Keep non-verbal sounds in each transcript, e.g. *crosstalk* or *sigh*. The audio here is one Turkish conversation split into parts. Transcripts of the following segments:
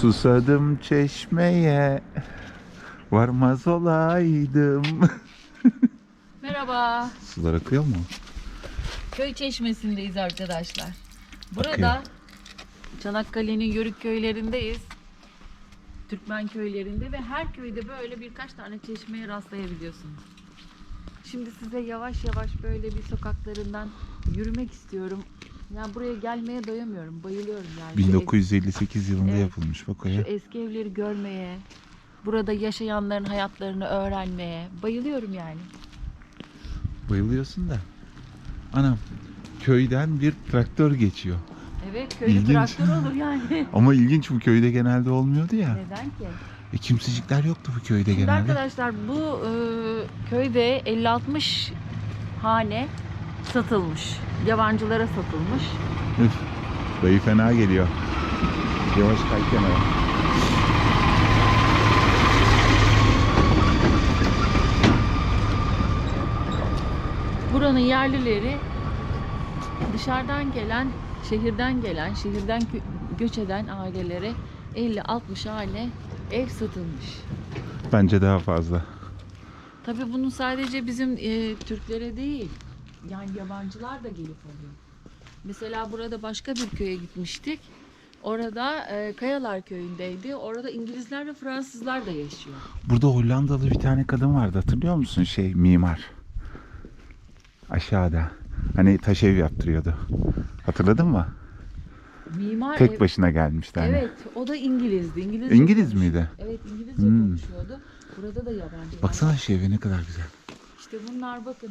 Susadım çeşmeye varmaz olaydım. *laughs* Merhaba. Sular akıyor mu? Köy çeşmesindeyiz arkadaşlar. Burada Akıyor. Çanakkale'nin yörük köylerindeyiz. Türkmen köylerinde ve her köyde böyle birkaç tane çeşmeye rastlayabiliyorsunuz. Şimdi size yavaş yavaş böyle bir sokaklarından yürümek istiyorum. Yani buraya gelmeye doyamıyorum. Bayılıyorum yani. Şu es- 1958 yılında Evet. yapılmış bak Şu oraya. eski evleri görmeye, burada yaşayanların hayatlarını öğrenmeye bayılıyorum yani. Bayılıyorsun da. Anam köyden bir traktör geçiyor. Evet köylü İlginç. traktör olur yani. *laughs* Ama ilginç bu köyde genelde olmuyordu ya. Neden ki? E, kimsecikler yoktu bu köyde Şimdi genelde. arkadaşlar bu e, köyde 50-60 hane satılmış. Yabancılara satılmış. Üf, dayı fena geliyor. Yavaş kay kenara. Buranın yerlileri dışarıdan gelen, şehirden gelen, şehirden gö- göç eden ailelere 50-60 hane ev satılmış. Bence daha fazla. Tabii bunu sadece bizim e, Türklere değil, yani yabancılar da gelip alıyor. Mesela burada başka bir köye gitmiştik. Orada e, Kayalar köyündeydi. Orada İngilizler ve Fransızlar da yaşıyor. Burada Hollandalı bir tane kadın vardı hatırlıyor musun? Şey mimar. Aşağıda. Hani taş ev yaptırıyordu. Hatırladın mı? Mimar Tek ev- başına gelmişti hani. Evet, o da İngilizdi. İngilizce İngiliz konuş- miydi? Evet, İngilizce Hmm. konuşuyordu. Burada da yabancı. Baksana şu evi ne kadar güzel. İşte bunlar bakın.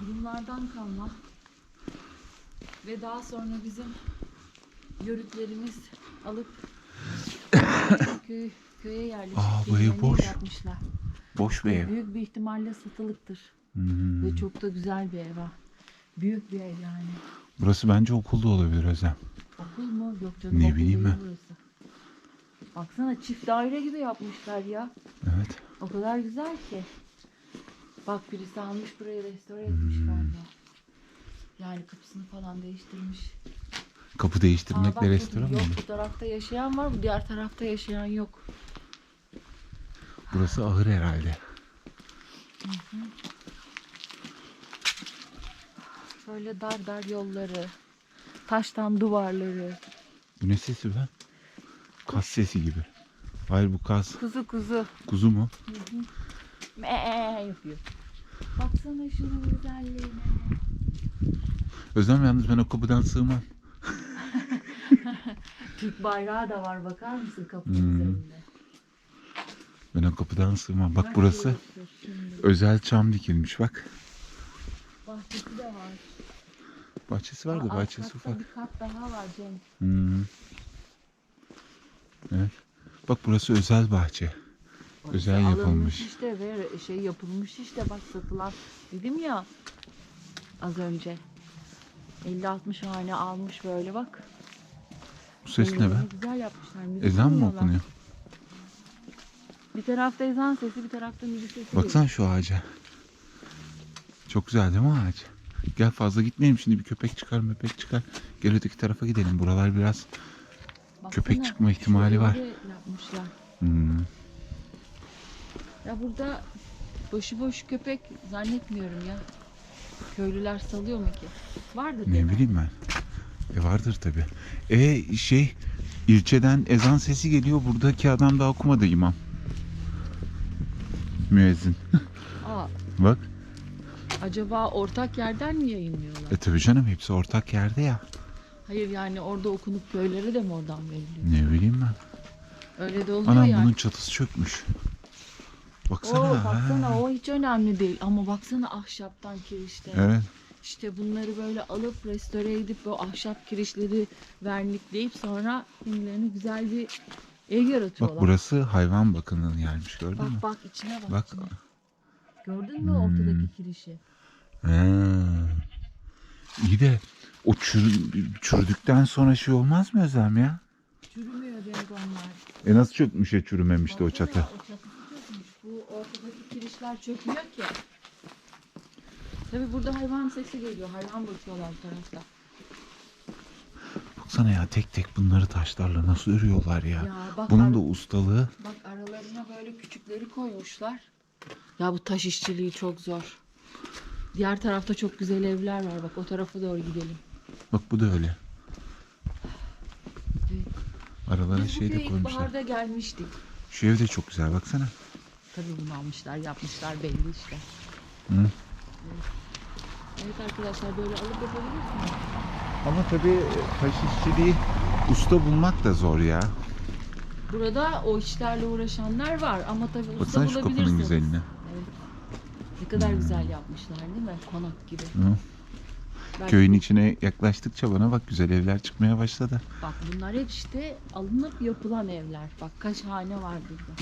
Bunlardan kalma. Ve daha sonra bizim yörüklerimiz alıp *coughs* köy, köye yerleşip Aa, bu ev kendilerine boş. yapmışlar. Boş bir ev. Büyük bir ihtimalle satılıktır. Hmm. Ve çok da güzel bir ev ha. Büyük bir ev yani. Burası bence okulda olabilir Özlem. Okul mu? Yok canım Ne bileyim ben. burası. Baksana çift daire gibi yapmışlar ya. Evet. O kadar güzel ki. Bak birisi almış burayı restore etmiş Hmm. galiba. Yani kapısını falan değiştirmiş. Kapı Aa, değiştirmekle bak, restoran mı Yok bu tarafta yaşayan var bu diğer tarafta yaşayan yok. Burası ahır herhalde. Böyle dar dar yolları. Taştan duvarları. Bu ne sesi be? Kas sesi gibi. Hayır bu kas. Kuzu kuzu. Kuzu mu? Mee yapıyor. Baksana şunun güzelliğine. Özlem yalnız ben o kapıdan sığmam. *laughs* Türk bayrağı da var bakar mısın kapının Hmm. üzerinde. Ben o kapıdan sığmam. Bak burası Şimdi. özel çam dikilmiş bak. Bahçesi de var. Bahçesi var da bahçesi ufak. Bir kat daha var Cenk. Hmm. Evet. Bak burası özel bahçe. Özel Alınmış yapılmış. işte ve şey yapılmış işte bak satılan dedim ya az önce 50-60 hane almış böyle bak. Bu ses ne be? Güzel yapmışlar. müzik Ezan mı dinliyorlar. okunuyor? Bir tarafta ezan sesi bir tarafta müzik sesi. Baksana şu ağaca. Çok güzel değil mi ağaç? Gel fazla gitmeyelim şimdi bir köpek çıkar möpek çıkar. Gel öteki tarafa gidelim. Buralar biraz geliyor. köpek Baksana, çıkma ihtimali var. evleri Yapmışlar. hmm, Ya burada başıboş köpek zannetmiyorum ya. Köylüler salıyor mu ki? Vardır ne bileyim ben. E vardır tabi. E şey ilçeden ezan sesi geliyor. Buradaki adam daha okumadı imam. Müezzin. Aa, Bak. acaba ortak yerden mi yayınlıyorlar? E tabi canım hepsi ortak yerde ya. Hayır yani orada okunup köylere de mi oradan veriliyor? Ne bileyim ben. Öyle de oluyor Anam yani. bunun çatısı çökmüş. Baksana. Oo, ha. baksana o hiç önemli değil ama baksana ahşaptan kirişte. Evet. İşte bunları böyle alıp restore edip bu ahşap kirişleri vernikleyip sonra kendilerine güzel bir ev yaratıyorlar. Bak burası hayvan bakımının yermiş gördün mü? Bak bak içine bak. Bak. içine. Gördün mü Hmm. ortadaki kirişi? Ha. İyi de o çürü- çürüdükten sonra şey olmaz mı Özlem ya? Çürümüyor demek onlar. E nasıl çökmüş ya çürümemişti o çatı? O. Bu kirişler çökmüyor ki. Tabi burada hayvan sesi geliyor. Hayvan bakıyorlar tarafta. baksana ya tek tek bunları taşlarla nasıl örüyorlar ya. Ya bak, Bunun da ustalığı. bak aralarına böyle küçükleri koymuşlar. Ya bu taş işçiliği çok zor. Diğer tarafta çok güzel evler var. Bak o tarafa doğru gidelim. Bak bu da öyle. Evet. Aralara Biz şey de koymuşlar. ilkbaharda gelmiştik. Şu ev de çok güzel baksana. Tabii bunu almışlar, yapmışlar belli işte. Hı. Evet arkadaşlar böyle alıp yapabilirsiniz. Ama tabii taş işçiliği usta bulmak da zor ya. Burada o işlerle uğraşanlar var ama tabii usta Baksana şu bulabilirsiniz. kapının güzelliğine. Evet. Ne kadar güzel yapmışlar değil mi? Konak gibi. Hı. Belki- Köyün içine yaklaştıkça bana bak güzel evler çıkmaya başladı. Bak bunlar hep işte alınıp yapılan evler. Bak kaç hane var burada.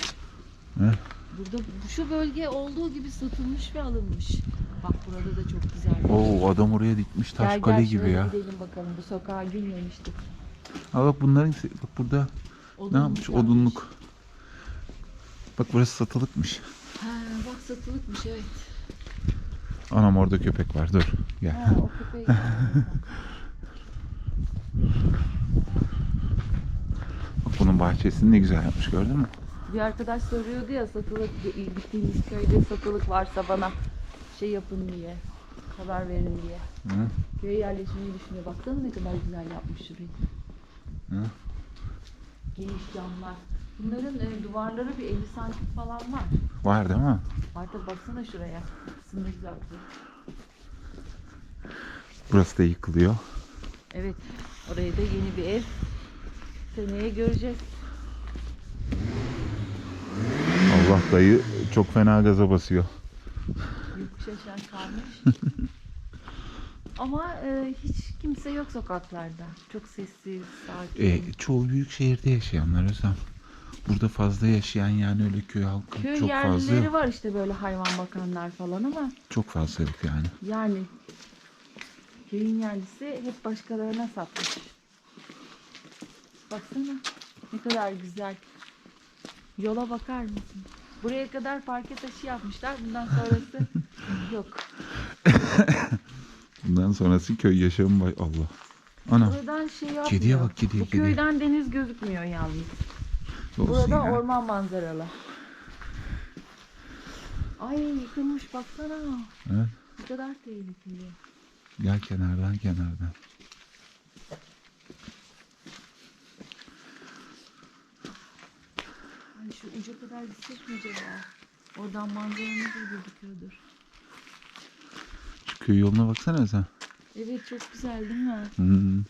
Hı. Burada şu bölge olduğu gibi satılmış ve alınmış. Bak burada da çok güzel. Oo adam oraya dikmiş taş Gel, kale gel gibi ya. gidelim bakalım. Bu sokağa girmemiştik. Ha bak bunların bak burada ne Odunluk yapmış yapmış. odunluk. Bak burası satılıkmış. Ha bak satılıkmış evet. Anam orada köpek var dur gel. Ha o köpeği. *laughs* Bak bunun bahçesini ne güzel yapmış gördün mü? Bir arkadaş soruyordu ya satılık gittiğimiz köyde satılık varsa bana şey yapın diye. Haber verin diye. Hı. Köye yerleşmeyi düşünüyor. Baksana ne kadar güzel yapmış şurayı. Hı. Geniş camlar. Bunların e, duvarları bir 50 santim falan var. Var değil mi? Artık baksana şuraya. Ne güzel güzel. Burası da yıkılıyor. Evet. Oraya da yeni bir ev. Seneye göreceğiz. Allah dayı çok fena gaza basıyor. Yokuş aşağı kalmış. *laughs* Ama e, hiç kimse yok sokaklarda. Çok sessiz, sakin. E, çoğu büyük şehirde yaşayanlar Özlem. Burada fazla yaşayan yani öyle köy halkı Köy çok fazla yerlileri yok. var işte böyle hayvan bakanlar falan ama Çok fazla yok yani. yani köyün yerlisi hep başkalarına satmış. Baksana ne kadar güzel. Yola bakar mısın? Buraya kadar parke taşı yapmışlar. Bundan sonrası *laughs* yok. Bundan sonrası köy yaşamı bay Allah. Ana Buradan şey yapmıyor. Kediye bak, kediye, Bu kediye. köyden deniz gözükmüyor yalnız. olsun Burada ya. orman manzaralı. Ay yıkılmış baksana. Evet. Ne kadar tehlikeli. Gel kenardan kenardan. Ay şu uca kadar gitsek mi acaba? Oradan manzara nasıl gözüküyordur? Şu köy yoluna baksana sen. Evet çok güzel değil mi? Hmm.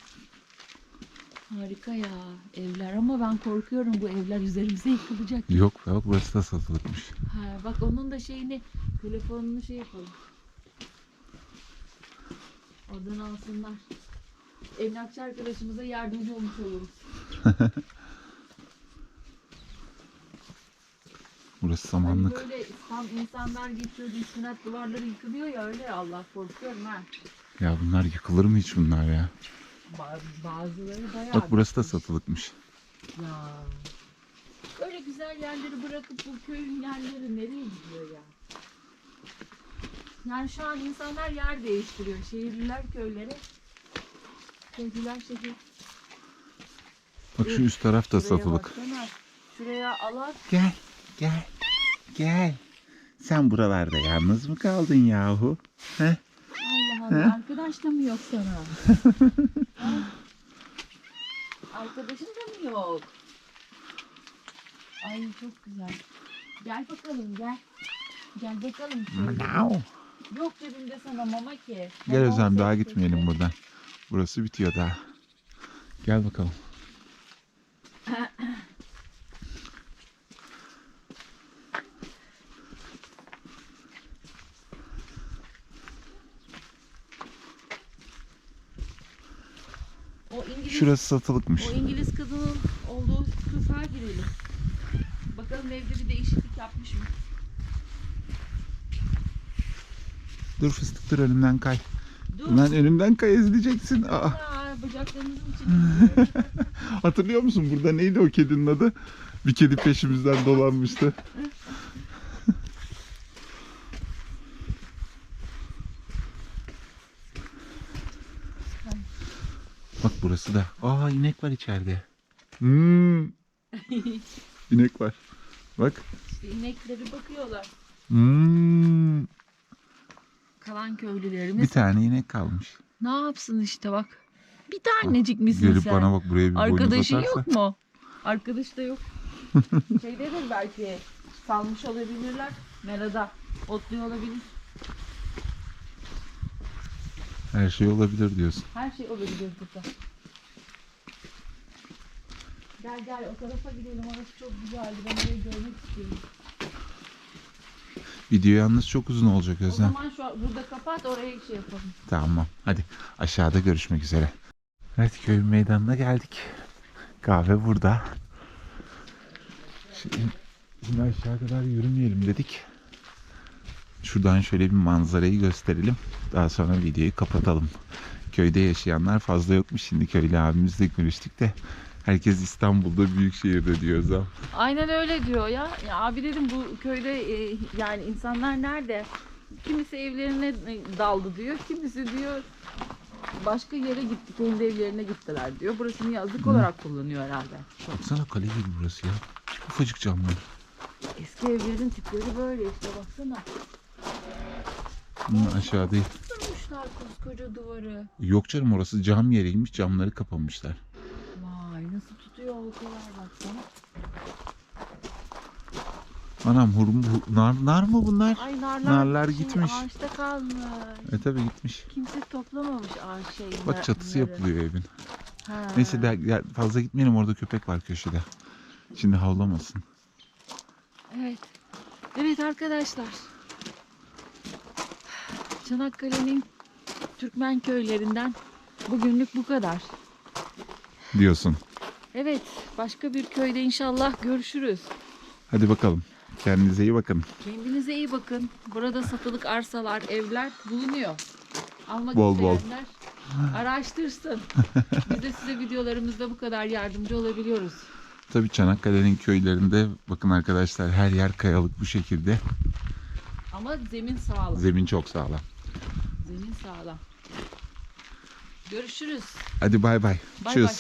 Harika ya evler ama ben korkuyorum bu evler üzerimize yıkılacak. Yok yok burası da satılıkmış. Ha, bak onun da şeyini telefonunu şey yapalım. Oradan alsınlar. Emlakçı arkadaşımıza yardımcı olmuş oluruz. *laughs* Burası Hani samanlık. böyle tam insanlar geçiyor, sünnet duvarları yıkılıyor ya öyle ya Allah korkuyorum ha. Ya bunlar yıkılır mı hiç bunlar ya? Ba- Bazıları bayağı Bak burası da satılıkmış. Ya. Böyle güzel yerleri bırakıp bu köyün yerleri nereye gidiyor ya? Yani şu an insanlar yer değiştiriyor. Şehirliler köylere. Köylüler şehir. Bak şu üst taraf da Şuraya satılık. baksana. Şuraya alan. Gel gel gel. Sen buralarda yalnız mı kaldın yahu? He? Allah Allah. Arkadaş da mı yok sana? *laughs* Arkadaşın da mı yok? Ay çok güzel. Gel bakalım gel. Gel bakalım. Miau. Yok cebimde sana mama ki. Gel Özlem daha gitmeyelim buradan. Burası bitiyor daha. Gel bakalım. O İngiliz, Şurası satılıkmış. o İngiliz kadının olduğu kısağa girelim. Bakalım evde bir değişiklik yapmış mı? Dur fıstık dur önümden kay. Dur. Lan önümden kay ezileceksin. Aa, Ya, bacaklarınızın *laughs* içine hatırlıyor musun burada neydi o kedinin adı? Bir kedi peşimizden dolanmıştı. *laughs* Bak burası da. Aa inek var içeride. Hmm. *laughs* İnek var. Bak. İşte inekleri bakıyorlar. Hmm. Kalan Bir köylülerimiz tane inek kalmış. ne yapsın işte bak. Bir tanecik misin Gelip sen? bana bak buraya bir boynuz Arkadaşın atarsa. yok mu? Arkadaş da yok. *laughs* Şeydedir belki. Salmış olabilirler. Merada. Otluyor olabilir. Her şey olabilir diyorsun. Her şey olabilir burada. Gel gel o tarafa gidelim. Orası çok güzeldi. Ben orayı görmek istiyorum. Video yalnız çok uzun olacak O Özlem. zaman şu an burada kapat oraya şey yapalım. Tamam. Hadi aşağıda görüşmek üzere. Evet köy meydanına geldik. Kahve burada. Şimdi, şimdi aşağı kadar yürümeyelim dedik. Şuradan şöyle bir manzarayı gösterelim. Daha sonra videoyu kapatalım. Köyde yaşayanlar fazla yokmuş. Şimdi köylü abimizle görüştük de. Herkes İstanbul'da büyük şehirde diyor Özlem. Aynen öyle diyor ya. ya abi dedim bu köyde e, yani insanlar nerede? Kimisi evlerine e, daldı diyor. Kimisi diyor başka yere gitti. Kendi evlerine gittiler diyor. Burasını yazlık olarak kullanıyor herhalde. Baksana kale gibi burası ya. Ufacık camlar. Eski evlerin tipleri böyle işte baksana. Bunun aşağıda. Tutmuşlar koskoca duvarı. Yok canım orası cam yeriymiş. Camları kapamışlar. Vay nasıl tutuyor halkalar baksana. Anam hurma, hu- nar, nar mı bunlar? Ay narlar, Narlar gitmiş. Ağaçta kalmış. E tabi gitmiş. Kimse toplamamış ağaç şeyini. Bak çatısı yapılıyor evin. Ha. Neyse de, ya fazla gitmeyelim orada köpek var köşede. Şimdi havlamasın. Evet. Evet arkadaşlar. Çanakkale'nin Türkmen köylerinden bugünlük bu kadar. Diyorsun. Evet, başka bir köyde inşallah görüşürüz. Hadi bakalım. Kendinize iyi bakın. Kendinize iyi bakın. Burada satılık arsalar, evler bulunuyor. Almak Bol bol. isteyenler araştırsın. *laughs* Biz de size videolarımızda bu kadar yardımcı olabiliyoruz. Tabii Çanakkale'nin köylerinde bakın arkadaşlar her yer kayalık bu şekilde. Ama zemin sağlam. Zemin çok sağlam. Zemin sağlam. Görüşürüz. Hadi bay bay. Bay bay.